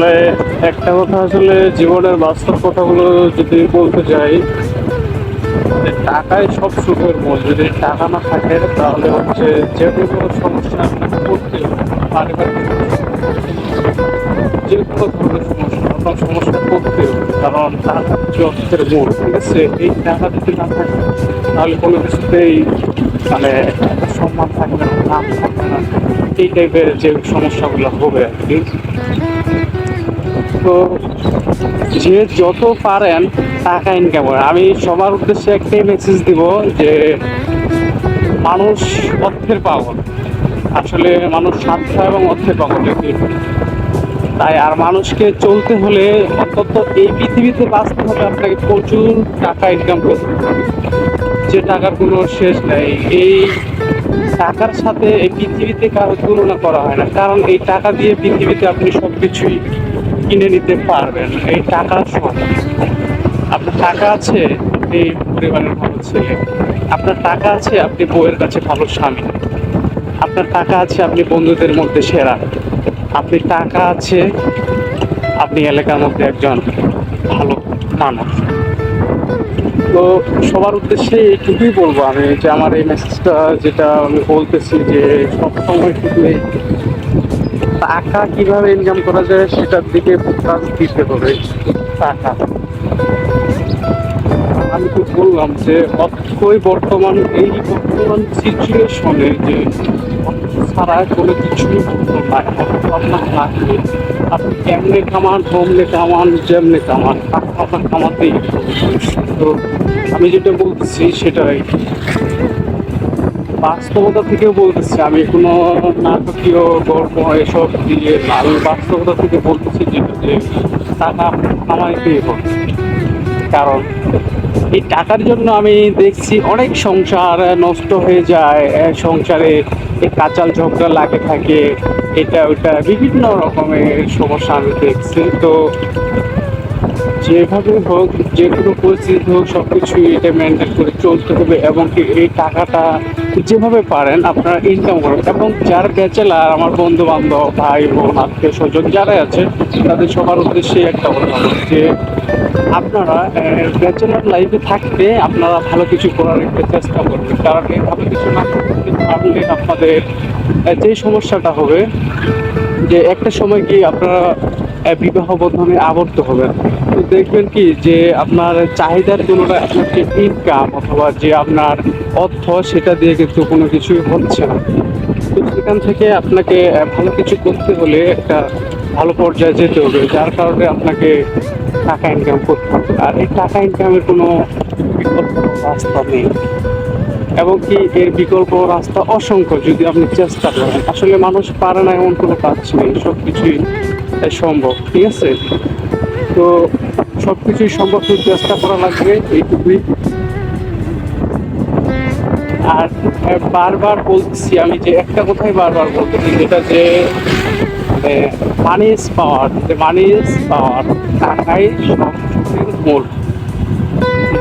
আসলে একটা কথা আসলে জীবনের বাস্তব কথাগুলো যদি বলতে যাই টাকাই সব সুখের মূল। যদি টাকা না থাকে, তাহলে হচ্ছে যে কোনো সমস্যা করতে যে কোনো ধরনের সমস্যা আপনার সমস্যা করতে হবে, কারণ টাকা হচ্ছে অর্থের মূল, ঠিক আছে? এই টাকা যদি না থাকে, তাহলে কোনো কিছুতেই মানে সম্মান থাকবে না, নাম থাকবে না। এই টাইপের যে সমস্যাগুলো হবে আর কি। তো যে যত পারেন টাকা ইনকাম করে। আমি সবার উদ্দেশ্যে একটাই মেসেজ দিব যে, মানুষ অর্থের পাগল। আসলে মানুষ স্বার্থ এবং অর্থের পাগল। তাই আর মানুষকে চলতে হলে অন্তত এই পৃথিবীতে বাঁচতে হলে আপনাকে প্রচুর টাকা ইনকাম করতে যে টাকার কোনো শেষ নেই। এই টাকার সাথে এই পৃথিবীতে কারও তুলনা করা হয় না। কারণ এই টাকা দিয়ে পৃথিবীতে আপনি সব কিছুই কিনে নিতে পারবেন। এই টাকা আপনার টাকা আছে, আপনি পরিবারের ভালো ছেলে। আপনার টাকা আছে, আপনি বউয়ের কাছে ভালো স্বামী। আপনার টাকা আছে, আপনি বন্ধুদের মধ্যে সেরা। আপনি টাকা আছে, আপনি এলাকার মধ্যে একজন ভালো মানুষ। তো সবার উদ্দেশ্যে এইটুকুই বলব আমি, যে আমার এই মেসেজটা যেটা আমি বলতেছি যে সবসময় শুধু এই টাকা কীভাবে ইনকাম করা যায় সেটার দিকে ফোকাস দিতে হবে? টাকা। আমি তো বললাম যে অর্থই বর্তমান এই বর্তমান সিচুয়েশনে যে, ছাড়া কোনো কিছুই আপনার লাগবে। আপনি কেমনে কামান হোমনে কামান, যেমনে কামান আপনার কামাতেই তো আমি যেটা বলতেছি সেটাই। বাস্তবতা থেকেও বলতেছি, আমি কোনো নাটকীয় গল্প এসব দিয়ে আমি বাস্তবতা থেকে বলতেছি যেটা যে টাকা হবে। কারণ এই টাকার জন্য আমি দেখছি অনেক সংসার নষ্ট হয়ে যায় সংসারে কাচাল ঝগড়া লাগে থাকে, এটা ওটা বিভিন্ন রকমের সমস্যা আমি দেখছি। তো যেভাবে হোক যে কোনো পরিস্থিতি হোক সব কিছুই এটা মেনটেন করে চলতে হবে এবং এই টাকাটা যেভাবে পারেন আপনারা ইনকাম করেন এবং যার ব্যাচেলার আমার বন্ধু বান্ধব ভাই বোন, আত্মীয় স্বজন যারা আছে, তাদের সবার উদ্দেশ্যে একটা কথা যে আপনারা ব্যাচেলার লাইফে থাকতে আপনারা ভালো কিছু করার একটা চেষ্টা করবেন। কারণ ভালো কিছু না পারলে আপনাদের যে সমস্যাটা হবে, যে একটা সময় কি আপনারা বিবাহ বন্ধনে আবদ্ধ হবেন তো দেখবেন কি যে আপনার চাহিদার তুলনায় আপনার যে ইনকাম অথবা যে আপনার অর্থ সেটা দিয়ে কিন্তু কোনো কিছুই হচ্ছে না। তো সেখান থেকে আপনাকে ভালো কিছু করতে হলে একটা ভালো পর্যায়ে যেতে হবে, যার কারণে আপনাকে টাকা ইনকাম করতে হবে। আর এই টাকা ইনকামের কোনো বিকল্প রাস্তা নেই। এবং কি এর বিকল্প রাস্তা অসংখ্য, যদি আপনি চেষ্টা করেন। আসলে মানুষ পারে না এমন কোনো কাজ নেই সব কিছুই সম্ভব, ঠিক আছে? তো সব কিছুই সম্ভব চেষ্টা করা লাগবে এইটুকুই। আর বারবার বলছি আমি যে একটা কথাই বারবার বলতেছি, যেটা যে, মানি পাওয়ার যে মানি পাওয়ার টাকাই সব মূল।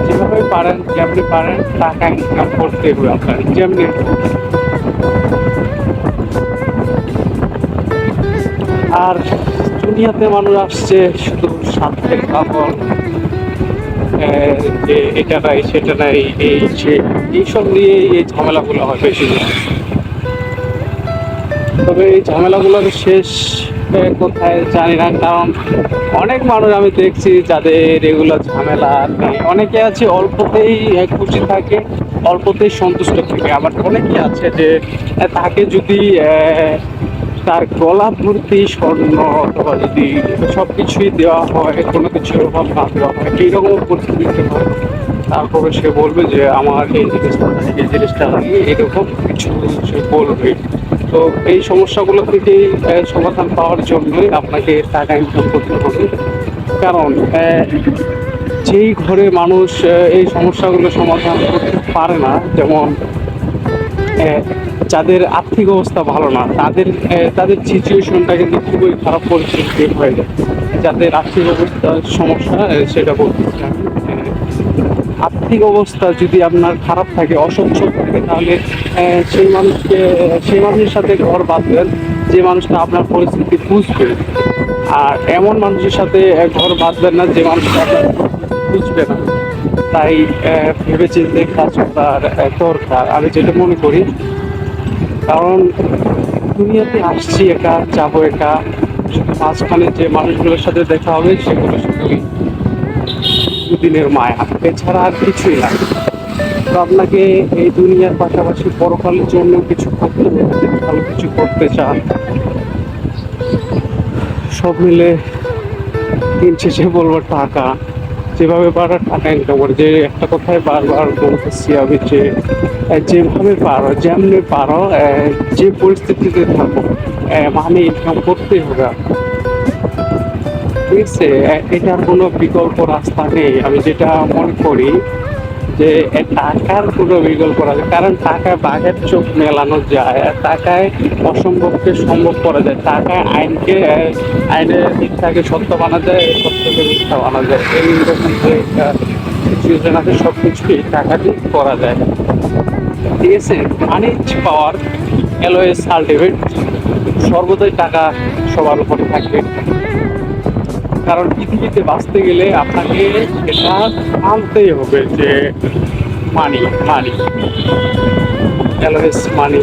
যেভাবে পারেন, যেমনি পারেন, টাকা ইনকাম করতে হবে আপনার যেমনি। আর দুনিয়াতে মানুষ আসছে শুধু স্বার্থের কাপড়। যে এটা নাই, সেটা নাই, এই সে এইসব নিয়ে এই ঝামেলাগুলো হয় বেশি তবে এই ঝামেলাগুলোর শেষ কোথায় জানি না, কারণ অনেক মানুষ আমি দেখছি যাদের এগুলো ঝামেলা নেই। অনেকে আছে অল্পতেই খুশি থাকে, অল্পতেই সন্তুষ্ট থাকে। আবার অনেকে আছে যে তাকে যদি তার গলা ভর্তি স্বর্ণ অথবা যদি সব কিছুই দেওয়া হয় কোনো কিছুর অভাব না দেওয়া হয় এইরকম পরিস্থিতিতে হয় তারপরে সে বলবে যে আমার এই জিনিসটা এই জিনিসটা নাই, এরকম কিছু সে বলবে। তো এই সমস্যাগুলো থেকে সমাধান পাওয়ার জন্যই আপনাকে টাকা ইনকাম করতে হবে। কারণ যেই ঘরে মানুষ এই সমস্যাগুলো সমাধান করতে পারে না যেমন যাদের আর্থিক অবস্থা ভালো না তাদের তাদের সিচুয়েশনটা কিন্তু খুবই খারাপ পরিস্থিতি হয়ে যায়। যাদের আর্থিক অবস্থার সমস্যা সেটা বলতেছি আমি। আর্থিক অবস্থা যদি আপনার খারাপ থাকে অসচ্ছল থাকে তাহলে সেই মানুষকে সেই মানুষের সাথে ঘর বাঁধবেন যে মানুষটা আপনার পরিস্থিতি বুঝবে। আর এমন মানুষের সাথে ঘর বাঁধবেন না যে মানুষটা আপনার বুঝবে না। তাই আহ, ভেবে চিন্তে কাজ করার দরকার। আমি যেটা মনে করি কারণ দুনিয়াতে আসছি একা, যাব একা। শুধু মাঝখানে যে মানুষগুলোর সাথে দেখা হবে, সেগুলো শুধুই দুদিনের মায়া। এছাড়া আর কিছুই না। তো আপনাকে এই দুনিয়ার পাশাপাশি পরকালের জন্য কিছু করতে ভালো কিছু করতে চান। সব মিলে দিন শেষে বলব টাকা। যেভাবে পারো টাকা ইনকাম করে যে একটা কথায় বারবার বলতেছি আমি যে যেভাবে পারো যেমনি পারো যে পরিস্থিতিতে থাকো মানে ইনকাম করতেই হবে ঠিক আছে? এটার কোনো বিকল্প রাস্তা নেই। আমি যেটা মনে করি যে টাকার কোনো বিকল্প রাস্তা কারণ টাকায় বাঘের চোখ মেলানো যায় টাকায় অসম্ভবকে সম্ভব করা যায়। টাকায় আইনকে, আইনের মিথ্যাকে সত্য বানা যায়, সত্যকে মিথ্যা বানা যায়। এইরকম যে সিচুয়েশন আছে সব কিছুই টাকা দিয়ে করা যায়। ঠিক আছে মানি পাওয়ার এলওএস আলটিমেট সর্বদাই টাকা সবার উপরে থাকবে। কারণ পৃথিবীতে বাঁচতে গেলে আপনাকে এটা আনতেই হবে যে মানি মানি এলওএস মানি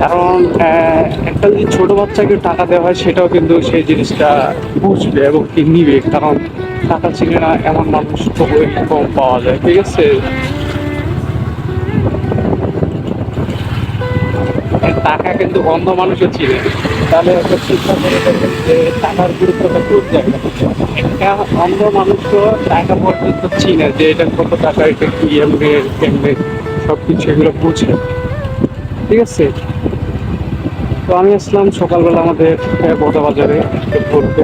কারণ একটা যদি ছোট বাচ্চাকে টাকা দেওয়া হয়, সেটাও কিন্তু সেই জিনিসটা বুঝবে এবং কি নিবে। কারণ টাকা চিনে না এমন মানুষ খুবই কম পাওয়া যায়, ঠিক আছে? টাকা কিন্তু অন্ধ মানুষও ছিল তাহলে চিন্তা করে যে টাকার গুরুত্বটা খুব জায়গা। একটা অন্ধ মানুষও টাকা পর্যন্ত চিনে যে এটা কত টাকা, এটা কি এমনি কেমনে সব কিছু এগুলো বুঝে ঠিক আছে? তো আমি আসলাম সকালবেলা আমাদের বোধা বাজারে ঘুরতে।